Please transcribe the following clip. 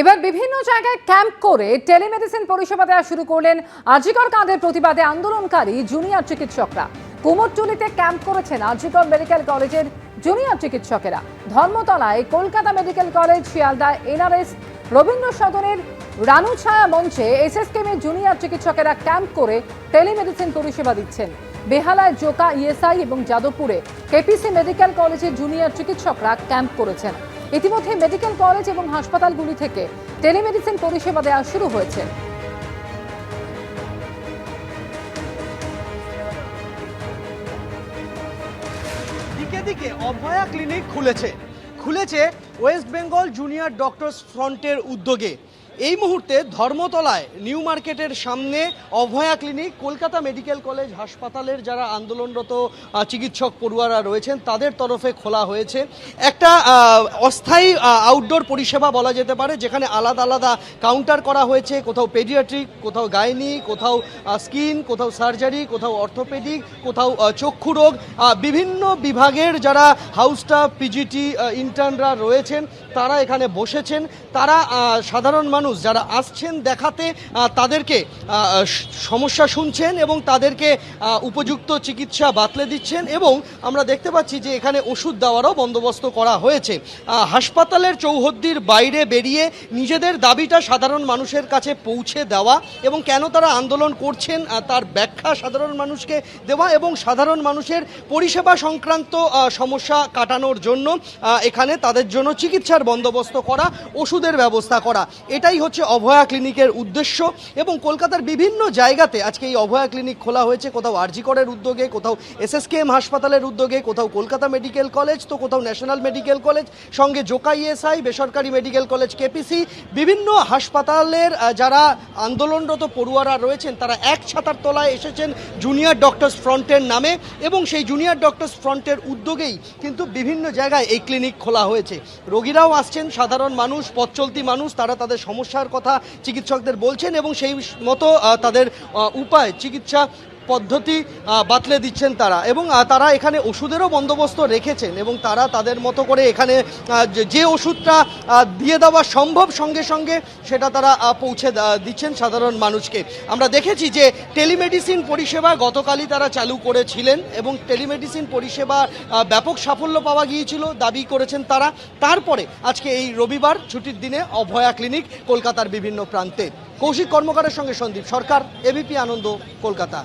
এবার বিভিন্ন জায়গায় ক্যাম্প করে টেলিমেডিসিন পরিষেবা দেওয়া শুরু করলেন আজিকর কাঁধের প্রতিবাদে আন্দোলনকারী জুনিয়র চিকিৎসকরা। কুমোরটুলিতে ক্যাম্প করেছেন আজিকর মেডিকেল কলেজের জুনিয়র চিকিৎসকেরা। ধর্মতলায় Kolkata medical college, Sealdah NRS Rabindra সদনের রানুছায়া মঞ্চে এসএসকেমের জুনিয়র চিকিৎসকেরা ক্যাম্প করে টেলিমেডিসিন পরিষেবা দিচ্ছেন। বেহালায় জোকা ইএসআই এবং যাদবপুরে কেপিসি মেডিকেল কলেজের জুনিয়র চিকিৎসকরা ক্যাম্প করেছেন। ইতিমধ্যে মেডিকেল কলেজ এবং হাসপাতালগুলি থেকে টেলিমেডিসিন পরিষেবা দেওয়া শুরু হয়েছে। দিকে দিকে অভয়া ক্লিনিক খুলেছে। খুলেছে ওয়েস্ট বেঙ্গল জুনিয়র ডক্টরস ফ্রন্টের উদ্যোগে। এই মুহূর্তে ধর্মতলায় নিউ মার্কেটের সামনে Abhaya clinic, Kolkata medical college হাসপাতালের যারা আন্দোলনরত চিকিৎসক পড়ুয়ারা রয়েছেন, তাদের তরফে খোলা হয়েছে একটা অস্থায়ী আউটডোর পরিষেবা বলা যেতে পারে, যেখানে আলাদা আলাদা কাউন্টার করা হয়েছে, কোথাও পেডিয়াট্রিক কোথাও গাইনি কোথাও স্কিন কোথাও সার্জারি কোথাও অর্থোপেডিক কোথাও চক্ষু রোগ বিভিন্ন বিভাগের যারা হাউস স্টাফ পিজিটি ইন্টার্নরা রয়েছেন, তারা এখানে বসেছেন, তারা সাধারণ মানুষ যারা আসছেন দেখাতে তাদেরকে সমস্যা শুনছেন এবং তাদেরকে উপযুক্ত চিকিৎসা বাতলে দিচ্ছেন এবং আমরা দেখতে পাচ্ছি যে এখানে ওষুধ দেওয়ারও বন্দোবস্ত করা হয়েছে। হাসপাতালের চৌহদ্দির বাইরে বেরিয়ে নিজেদের দাবিটা সাধারণ মানুষের কাছে পৌঁছে দেওয়া এবং কেন তারা আন্দোলন করছেন তার ব্যাখ্যা সাধারণ মানুষকে দেওয়া এবং সাধারণ মানুষের পরিষেবা সংক্রান্ত সমস্যা কাটানোর জন্য এখানে তাদের জন্য চিকিৎসার বন্দোবস্ত করা, ওষুধের ব্যবস্থা করা। এটাই হচ্ছে অভয়া ক্লিনিকের উদ্দেশ্য এবং কলকাতার বিভিন্ন জায়গাতে আজকে এই অভয়া ক্লিনিক খোলা হয়েছে। কোথাও আরজিকরের উদ্যোগে, কোথাও এসএসকেএম হাসপাতালের উদ্যোগে, কোথাও কলকাতা মেডিকেল কলেজ, তো কোথাও ন্যাশনাল মেডিকেল কলেজ, সঙ্গে জোকা ইএসআই বেসরকারি মেডিকেল কলেজ কেপিসি, বিভিন্ন হাসপাতালের যারা আন্দোলনরত পড়ুয়ারা রয়েছেন, তারা এক ছাতার তলায় এসেছেন জুনিয়র ডক্টরস ফ্রন্টের নামে এবং সেই জুনিয়র ডক্টরস ফ্রন্টের উদ্যোগেই কিন্তু বিভিন্ন জায়গায় এই ক্লিনিক খোলা হয়েছে। রোগীরাও আসছেন, সাধারণ মানুষ পথ চলতি মানুষ, তারা তাদের সমস্যার কথা চিকিৎসকদের বলছেন এবং সেই মতো তাদের উপায় চিকিৎসা পদ্ধতি বাতলে দিচ্ছেন তারা। এবং তারা এখানে ওষুধেরও বন্দোবস্ত রেখেছেন এবং তারা তাদের মতো করে এখানে যে- ওষুধটা দিয়ে দেওয়া সম্ভব সঙ্গে সঙ্গে সেটা তারা পৌঁছে দিচ্ছেন সাধারণ মানুষকে। আমরা দেখেছি যে টেলিমেডিসিন পরিষেবা গতকালই তারা চালু করেছিলেন এবং টেলিমেডিসিন পরিষেবা ব্যাপক সাফল্য পাওয়া গিয়েছিল, দাবি করেছেন তারা। তারপরে আজকে এই রবিবার ছুটির দিনে অভয়া ক্লিনিক, কলকাতার বিভিন্ন প্রান্তে। কৌশিক কর্মকারের সঙ্গে সন্দীপ সরকার এবিপি আনন্দ, কলকাতা।